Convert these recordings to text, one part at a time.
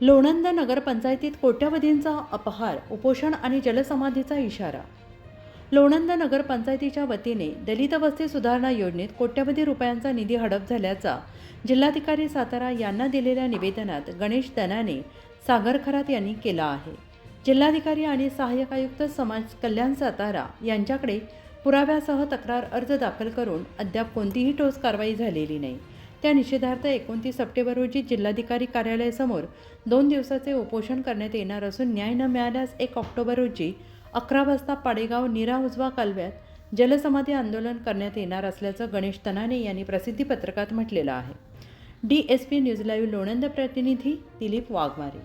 लोणंद नगरपंचायतीत कोट्यवधींचा अपहार उपोषण आणि जलसमाधीचा इशारा. लोणंद नगरपंचायतीच्या वतीने दलित वस्ती सुधारणा योजनेत कोट्यवधी रुपयांचा निधी हडप झाल्याचा जिल्हाधिकारी सातारा यांना दिलेल्या निवेदनात गणेश दनाने सागर खरात यांनी केला आहे. जिल्हाधिकारी आणि सहाय्यक आयुक्त समाज कल्याण सातारा यांच्याकडे पुराव्यासह तक्रार अर्ज दाखल करून अद्याप कोणतीही ठोस कारवाई झालेली नाही. त्या निषेधार्थ एकोणतीस सप्टेंबर रोजी जिल्हाधिकारी कार्यालयासमोर दोन दिवसाचे उपोषण करण्यात येणार असून न्याय न मिळाल्यास एक ऑक्टोबर रोजी अकरा वाजता पाडेगाव नीरा उजवा कालव्यात जलसमाधी आंदोलन करण्यात येणार असल्याचं गणेश तनाने यांनी प्रसिद्धीपत्रकात म्हटलेलं आहे. D S P news live Lonand प्रतिनिधी दिलीप वाघमारे.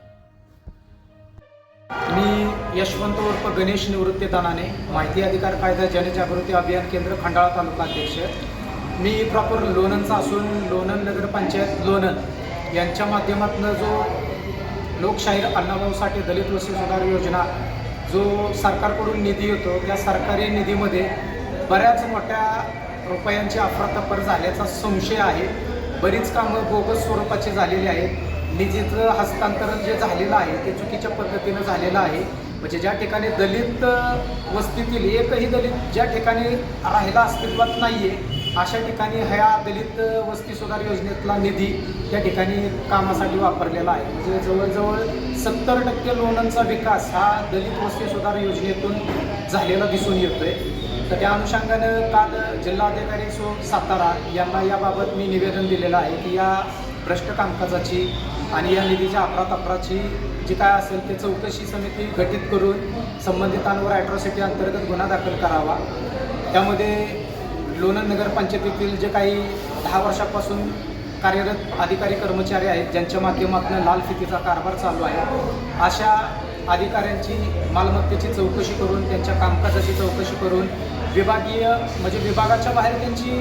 मी यशवंत उर्फ गणेश निवृत्ती दानाने माहिती अधिकार कायदा जनजागृती अभियान केंद्र खंडाळा तालुका अध्यक्ष. मी प्रॉपर लोणंदचा असून लोणंद नगरपंचायत लोणंद यांच्या माध्यमातून जो लोकशाहीर अण्णाभाऊ साठे दलित वस्ती सुधार योजना जो सरकारकडून निधी येतो त्या सरकारी निधीमध्ये बऱ्याच मोठ्या रुपयांची अफरातफर झाल्याचा संशय आहे. बरीच कामं बोगस स्वरूपाची झालेली आहेत. निधीचं हस्तांतरण जे झालेलं आहे ते चुकीच्या पद्धतीनं झालेलं आहे. म्हणजे ज्या ठिकाणी दलित वस्तीतील एकही दलित ज्या ठिकाणी राहिला अस्तित्वात नाही आहे अशा ठिकाणी ह्या दलित वस्ती सुधार योजनेतला निधी त्या ठिकाणी कामासाठी वापरलेला आहे. म्हणजे जवळजवळ सत्तर टक्के लोणांचा विकास हा दलित वस्ती सुधार योजनेतून झालेला दिसून येतोय. तर त्या अनुषंगानं काल जिल्हाधिकारी सो सातारा यांना याबाबत मी निवेदन दिलेलं आहे की या भ्रष्ट कामकाजाची आणि या निधीच्या अफरातफराची जी काय असेल ते चौकशी समिती गठीत करून संबंधितांवर ॲट्रॉसिटी अंतर्गत गुन्हा दाखल करावा. त्यामध्ये लोणंद नगरपंचायतीतील जे काही दहा वर्षापासून कार्यरत अधिकारी कर्मचारी आहेत ज्यांच्या माध्यमातून लाल फितीचा कारभार चालू आहे अशा अधिकाऱ्यांची मालमत्तेची चौकशी करून त्यांच्या कामकाजाची चौकशी करून विभागीय म्हणजे विभागाच्या बाहेर त्यांची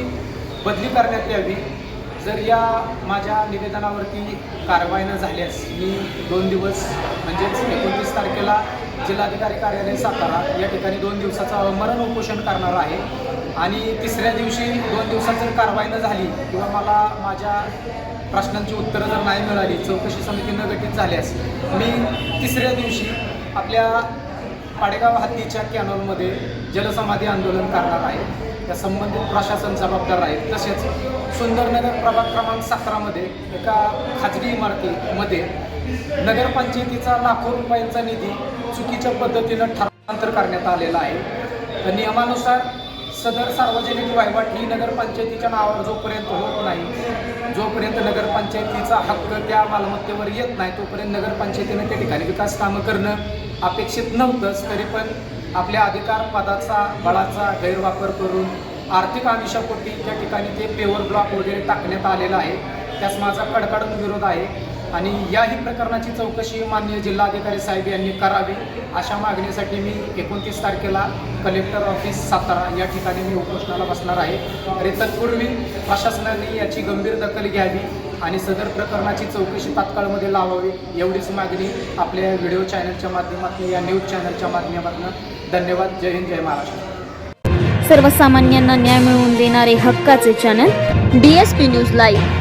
बदली करण्यात यावी. जर या माझ्या निवेदनावरती कारवाई न झाल्यास मी दोन दिवस म्हणजेच एकोणतीस तारखेला जिल्हाधिकारी कार्यालय सातारा या ठिकाणी दोन दिवसाचं मरण उपोषण करणार आहे. आणि तिसऱ्या दिवशी दोन दिवसात जर कारवाई न झाली किंवा मला माझ्या प्रश्नांची उत्तरं जर नाही मिळाली चौकशी समिती न गठीत झाल्यास मी तिसऱ्या दिवशी आपल्या पाडेगाव हद्दीच्या कॅनॉलमध्ये जलसमाधी आंदोलन करणार आहे. त्या संबंधित प्रशासन जबाबदार आहे तसेच सुंदरनगर प्रभाग क्रमांक सतरामध्ये एका खाजगी इमारतीमध्ये नगरपंचायतीचा लाखो रुपयांचा निधी चुकीच्या पद्धतीनं ठरांतर करण्यात आलेला आहे. तर नियमानुसार सदर सार्वजनिक वाहिवाट ही नगरपंचायतीच्या नावावर जोपर्यंत होत नाही जोपर्यंत नगरपंचायतीचा हक्क त्या मालमत्तेवर येत नाही तोपर्यंत नगरपंचायतीनं त्या ठिकाणी विकास कामं करणं अपेक्षित नव्हतंच. तरी पण आपल्या अधिकार पदाचा बळाचा गैरवापर करून आर्थिक आमिषापोटी त्या ठिकाणी ते पेवर ब्लॉक वगैरे टाकण्यात आलेला आहे. त्यास माझा कडकडून विरोध आहे. आणि याही प्रकरणाची चौकशी माननीय जिल्हाधिकारी साहेब यांनी करावी. अशा मागणीसाठी मी एकोणतीस तारखेला कलेक्टर ऑफिस सातारा या ठिकाणी मी उपोषणाला बसणार आहे. आणि तत्पूर्वी प्रशासनाने याची गंभीर दखल घ्यावी आणि सदर प्रकरणाची चौकशी तात्काळमध्ये लावावी एवढीच मागणी आपल्या व्हिडिओ चॅनलच्या माध्यमातून या न्यूज चॅनलच्या माध्यमातून. धन्यवाद. जय हिंद जय महाराष्ट्र. सर्वसामान्यांना न्याय मिळवून देणारे हक्काचे channel D S P news live.